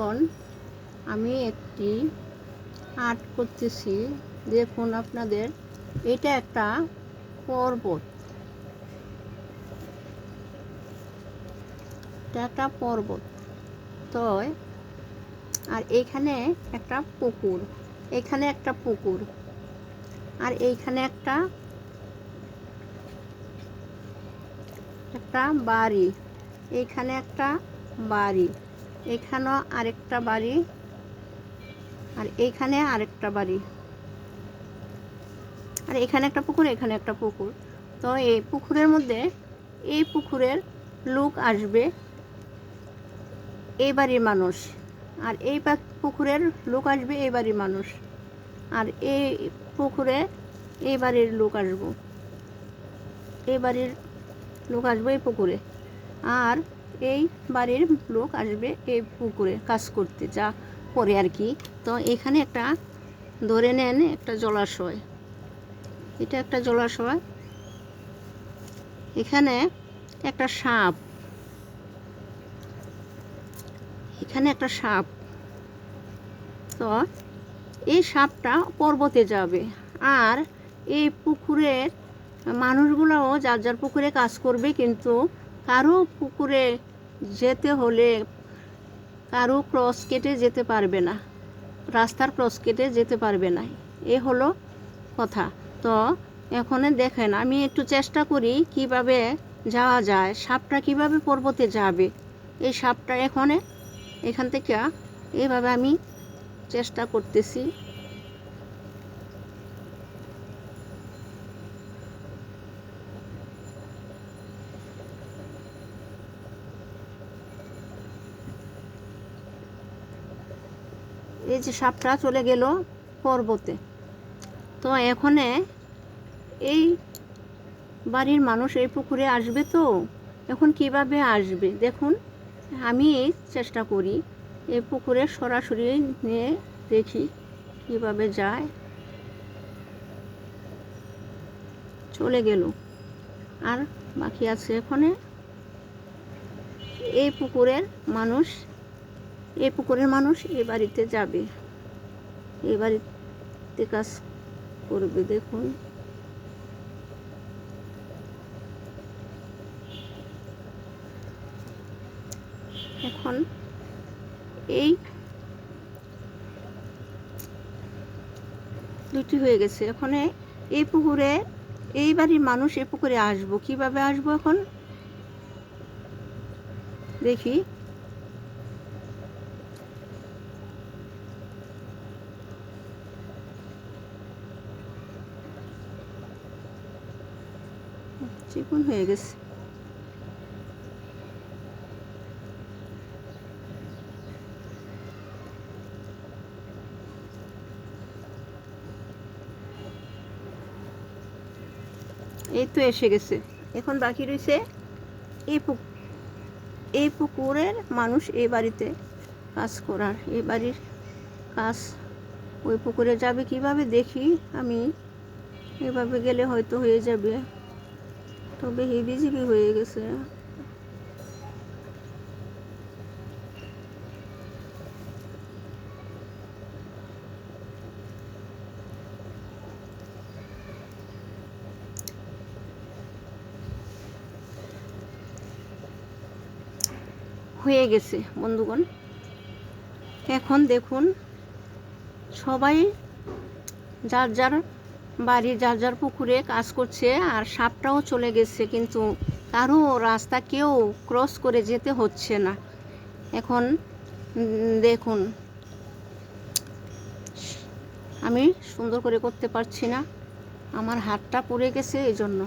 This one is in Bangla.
বন্ধুগণ, আমি একটি আর্ট করতেছি। দেখুন আপনাদের, এটা একটা পর্বত। এটা একটা পর্বত। তো আর এইখানে একটা পুকুর। এখানে একটা পুকুর। আর এইখানে একটা একটা বাড়ি। এইখানে একটা বাড়ি। এখানেও আরেকটা বাড়ি আর এইখানে আরেকটা বাড়ি। আর এখানে একটা পুকুর, এখানে একটা পুকুর। তো এই পুকুরের মধ্যে, এই পুকুরের লোক আসবে, এই বাড়ির মানুষ। আর এই পুকুরের লোক আসবে, এই বাড়ির মানুষ। আর এই পুকুরে এই বাড়ির লোক আসব। এই বাড়ির লোক আসবে এই পুকুরে। আর এই বাড়ির লোক আসবে এই পুকুরে কাজ করতে যা করে আর কি। তো এখানে একটা ধরে নেন একটা জলাশয়। এটা একটা জলাশয়। এখানে একটা সাপ। এখানে একটা সাপ। তো এই সাপটা পর্বতে যাবে। আর এই পুকুরের মানুষগুলোও যার যার পুকুরে কাজ করবে, কিন্তু কারও পুকুরে যেতে হলে কারও ক্রস কেটে যেতে পারবে না, রাস্তার ক্রস কেটে যেতে পারবে না। এ হলো কথা। তো এখন দেখেন, আমি একটু চেষ্টা করি কীভাবে যাওয়া যায়, সাপটা কীভাবে পর্বতে যাবে। এই সাপটা এখানে এখান থেকে এভাবে আমি চেষ্টা করতেছি। এই যে সাপটা চলে গেল পর্বতে। তো এখানে এই বাড়ির মানুষ এই পুকুরে আসবে তো? এখন কীভাবে আসবে? দেখুন, আমি চেষ্টা করি এই পুকুরে সরাসরি নিয়ে দেখি কীভাবে যায়। চলে গেল। আর বাকি আছে এখানে। এই পুকুরের মানুষ এই পুকুরের মানুষ এই বাড়িতে যাবে। এই বাড়িতে কাজ করবে, দেখুন। এখন এই দুটি হয়ে গেছে। এখন এই পুকুরে, এই বাড়ির মানুষ এই পুকুরে আসব। কীভাবে আসব এখন? দেখি। চিকন হয়ে গেছে। এই তো এসে গেছে। এখন বাকি রয়েছে এই এই পুকুরের মানুষ এই বাড়িতে কাজ করার। এই বাড়ির কাজ ওই পুকুরে যাবে কীভাবে দেখি আমি। এভাবে গেলে হয়তো হয়ে যাবে। তবে হিবিজিবি হয়ে গেছে। হয়ে গেছে বন্ধুগণ। এখন দেখুন সবাই যার যার বাড়ি যার যার পুকুরে কাজ করছে আর সাপটাও চলে গেছে, কিন্তু কারও রাস্তা কেউ ক্রস করে যেতে হচ্ছে না। এখন দেখুন। আমি সুন্দর করে করতে পারছি না। আমার হাতটা পড়ে গেছে এই জন্য